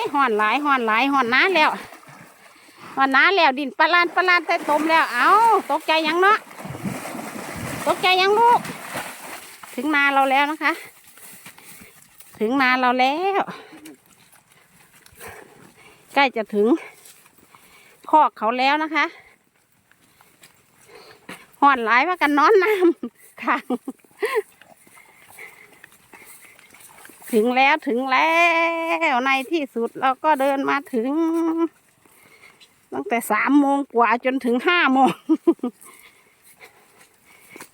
ยห่อนหลายห่อนหลายห่อนน้าแล้วห่อนน้าแล้วดินปลาลานปลาลานใส่ตมแล้ว เอาตกใจยังเนาะตกใจยังลูก ถึงนาเราแล้วนะคะ ถึงนาเราแล้วใกล้จะถึงคอกเขาแล้วนะคะห่อนหลายว่ากันนอนน้ำค่ะ ถึงแล้วถึงแล้วในที่สุดเราก็เดินมาถึง ตั้งแต่สามโมงกว่าจนถึงห้าโมง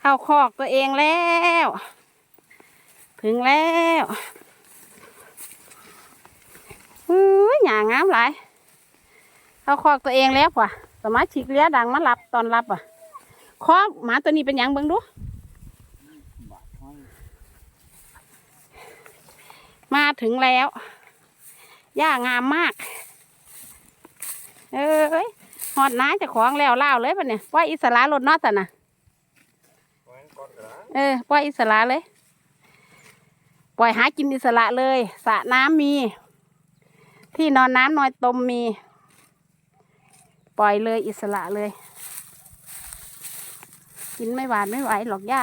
เข้าคอกตัวเองแล้ว ถึงแล้วอุ้ยหยางามหลายเข้าคอกตัวเองแล้วป่ะสมาชิกเลี้ยดังมารับตอนรับอะคอกหมาตัวนี้เป็นหยังเบิ่งดู มา ถึงแล้วหญ้างามมาก เอ้ยหอดน้าเจะของแล้วเล่าวเลยปะเนี่ยปล่อยอิสระรถนอสนะเออปล่อยอิสระเลย ปล่อยหากินอิสระเลยสระน้ำมี ที่นอนน้ำนอนตมมี ปล่อยเลยอิสระเลย กินไม่หวานไม่ไหวหรอกหญ้า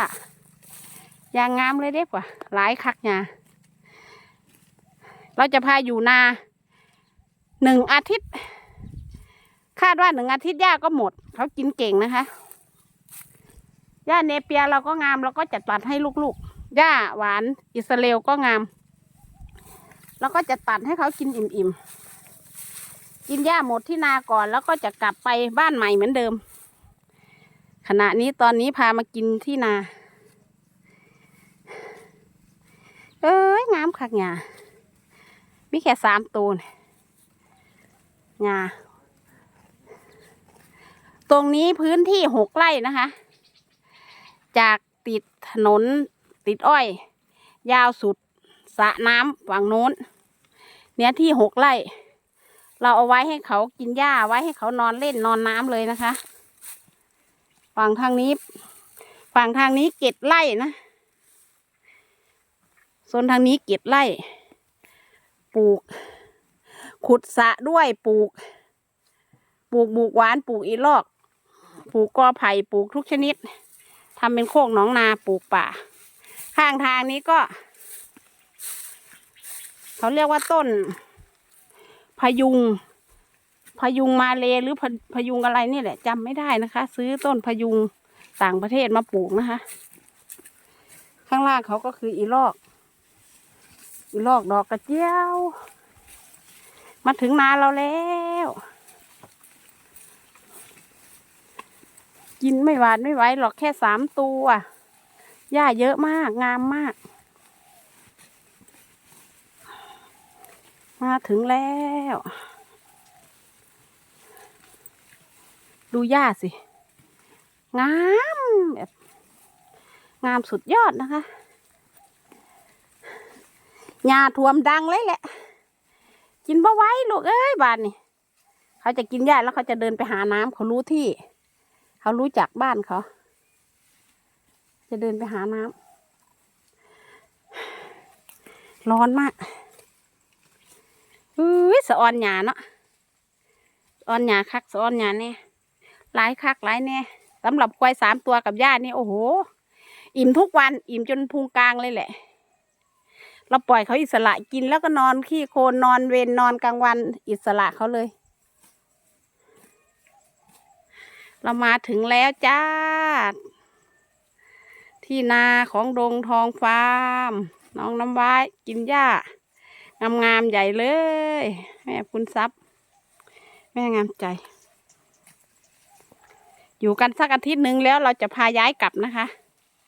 อยางงามเลยเด็กว่าหลายคักหยา เราจะพาอยู่นาหนึ่งอาทิตย์ คาดว่าหนึ่งอาทิตย์ย่าก็หมด เขากินเก่งนะคะย่าเนเปียเราก็งามเราก็จัดตัดให้ลูกๆย่าหวานอิสราเอลก็งามเราก็จะตัดให้เขากินอิ่มๆ กินหญ้าหมดที่นาก่อนแล้วก็จะกลับไปบ้านใหม่เหมือนเดิม ขณะนี้ตอนนี้พามากินที่นา เอ้ยงามคักหยา มีแค่สามตัวนี่งาตรงนี้พื้นที่หกไร่นะคะ จากติดถนนติดอ้อย ยาวสุดสระน้ำฝั่งโน้น เนี้ยที่หกไร่ เราเอาไว้ให้เขากินหญ้าไว้ให้เขานอนเล่นนอนน้ำเลยนะคะ ฝั่งทางนี้ ฝั่งทางนี้เก็ดไร่นะโซนทางนี้เก็ดไร่ ปลูก ขุดสะด้วยปลูก ปลูกบุกหวานปลูกอีลอก ปลูกกอไผ่ปลูกทุกชนิดทำเป็นโคกหนองนาปลูกป่า ข้างทางนี้ก็ เขาเรียกว่าต้น พยุง พยุงมาเลหรือพพยุงอะไรนี่แหละจำไม่ได้นะคะ ซื้อต้นพยุงต่างประเทศมาปลูกนะคะ ข้างล่างเขาก็คืออีลอก ลอกดอกกระเจียว มาถึงนาเราแล้ว กินไม่หวานไม่ไหวหรอกแค่สามตัวหญ้าเยอะมากงามมาก มาถึงแล้ว ดูหญ้าสิ งามแบบงามสุดยอดนะคะ หญ้าท่วมดังเลยแหละ กินบ่ไหว้ลูกเอ้ยบ้านนี่เขาจะกินหญ้าแล้วเขาจะเดินไปหาน้ำเขารู้ที่ เขารู้จักบ้านเขา จะเดินไปหาน้ำร้อนมากอุ้ยสะออนหยาเนาะสะออนหยาคักสะออนหยาเนี่ยหลายคักหลายแน่สำหรับควายสามตัวกับย่านี่โอ้โห อิ่มทุกวัน อิ่มจนพุงกลางเลยแหละ เราปล่อยเขาอิสระกินแล้วก็นอนขี้โคลนนอนเวรนอนกลางวันอิสระเขาเลย เรามาถึงแล้วจ้า ที่นาของดงทองฟาร์มน้องน้ำว้ายกินหญ้างามๆใหญ่เลย แม่คุณทรัพย์ แม่งามใจ อยู่กันสักอาทิตย์หนึ่งแล้วเราจะพาย้ายกลับนะคะ